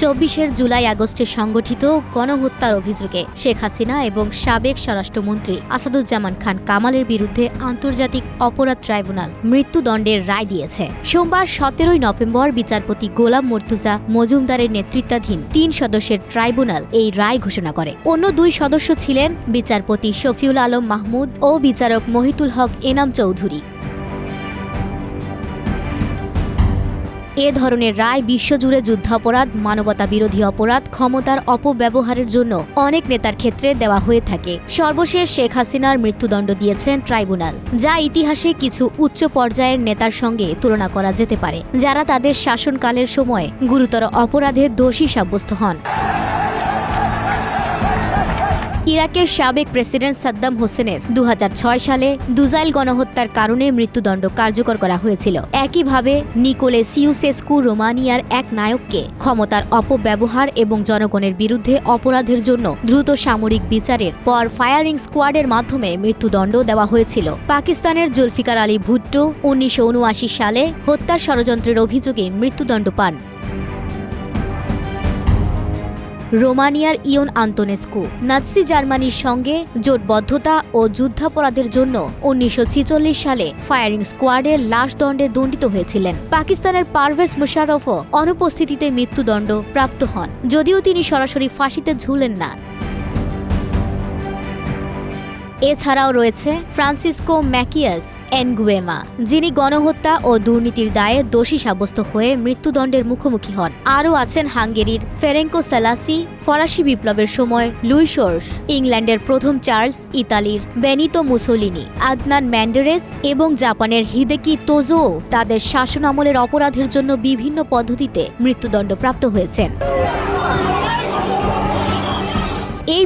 চব্বিশের জুলাই আগস্টে সংগঠিত গণহত্যার অভিযোগে শেখ হাসিনা এবং সাবেক স্বরাষ্ট্রমন্ত্রী আসাদুজ্জামান খান কামালের বিরুদ্ধে আন্তর্জাতিক অপরাধ ট্রাইব্যুনাল মৃত্যুদণ্ডের রায় দিয়েছে। সোমবার সতেরোই নভেম্বর বিচারপতি গোলাম মর্তুজা মজুমদারের নেতৃত্বাধীন তিন সদস্যের ট্রাইব্যুনাল এই রায় ঘোষণা করে। অন্য দুই সদস্য ছিলেন বিচারপতি শফিউল আলম মাহমুদ ও বিচারক মহিতুল হক এনাম চৌধুরী। এ ধরনের রায় বিশ্বজুড়ে যুদ্ধাপরাধ মানবতা বিরোধী অপরাধ, ক্ষমতার অপব্যবহারের জন্য অনেক নেতার ক্ষেত্রে দেওয়া হয়ে থাকে। সর্বশেষ শেখ হাসিনার মৃত্যুদণ্ড দিয়েছেন ট্রাইব্যুনাল, যা ইতিহাসে কিছু উচ্চ পর্যায়ের নেতার সঙ্গে তুলনা করা যেতে পারে, যারা তাদের শাসনকালের সময় গুরুতর অপরাধে দোষী সাব্যস্ত হন। ইরাকের সাবেক প্রেসিডেন্ট সাদ্দাম হোসেনের দু হাজার ছয় সালে দুজাইল গণহত্যার কারণে মৃত্যুদণ্ড কার্যকর করা হয়েছিল। একইভাবে নিকোলে সিউসেস্কু রোমানিয়ার এক নায়ককে ক্ষমতার অপব্যবহার এবং জনগণের বিরুদ্ধে অপরাধের জন্য দ্রুত সামরিক বিচারের পর ফায়ারিং স্কোয়াডের মাধ্যমে মৃত্যুদণ্ড দেওয়া হয়েছিল। পাকিস্তানের জুলফিকার আলী ভুট্টো উনিশশো উনআশি সালে হত্যার ষড়যন্ত্রের অভিযোগে মৃত্যুদণ্ড পান। রোমানিয়ার ইয়ন আন্তনেস্কু। নাৎসি জার্মানির সঙ্গে জোটবদ্ধতা ও যুদ্ধাপরাধের জন্য উনিশশো ছেচল্লিশ সালে ফায়ারিং স্কোয়াডের লাশ দণ্ডে দণ্ডিত হয়েছিলেন। পাকিস্তানের পারভেজ মুশারফও অনুপস্থিতিতে মৃত্যুদণ্ড প্রাপ্ত হন। যদিও তিনি সরাসরি ফাঁসিতে ঝুলেন না এছাড়াও রয়েছে ফ্রান্সিসকো ম্যাকিয়াস এনগুয়েমা, যিনি গণহত্যা ও দুর্নীতির দায়ে দোষী সাব্যস্ত হয়ে মৃত্যুদণ্ডের মুখোমুখি হন। আরও আছেন হাঙ্গেরির ফেরেঙ্কো সালাসি, ফরাসি বিপ্লবের সময় লুই সোর্স, ইংল্যান্ডের প্রথম চার্লস, ইতালির বেনিতো মুসোলিনি, আদনান ম্যান্ডেরেস এবং জাপানের হিদেকি তোজো তাদের শাসন আমলের অপরাধের জন্য বিভিন্ন পদ্ধতিতে মৃত্যুদণ্ড প্রাপ্ত হয়েছেন।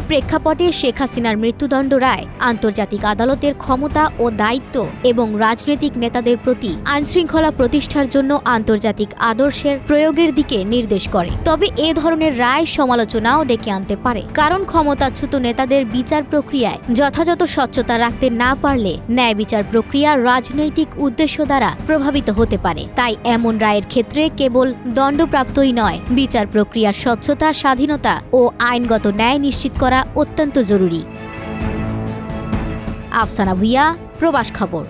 প্রেক্ষাপটে শেখ হাসিনার মৃত্যুদণ্ড রায়, আন্তর্জাতিক আদালতের ক্ষমতা ও দায়িত্ব এবং রাজনৈতিক নেতাদের প্রতি আইনশৃঙ্খলা প্রতিষ্ঠার জন্য আন্তর্জাতিক আদর্শের প্রয়োগের দিকে নির্দেশ করে। তবে এ ধরনের রায় সমালোচনাও ডেকে আনতে পারে। কারণ ক্ষমতাচ্যুত নেতাদের বিচার প্রক্রিয়ায় যথাযথ স্বচ্ছতা রাখতে না পারলে ন্যায় বিচার প্রক্রিয়া রাজনৈতিক উদ্দেশ্য দ্বারা প্রভাবিত হতে পারে। তাই এমন রায়ের ক্ষেত্রে কেবল দণ্ডপ্রাপ্তই নয়, বিচার প্রক্রিয়ার স্বচ্ছতা, স্বাধীনতা ও আইনগত ন্যায় নিশ্চিত করা অত্যন্ত জরুরি। আফসানা ভুইয়া প্রবাস খবর।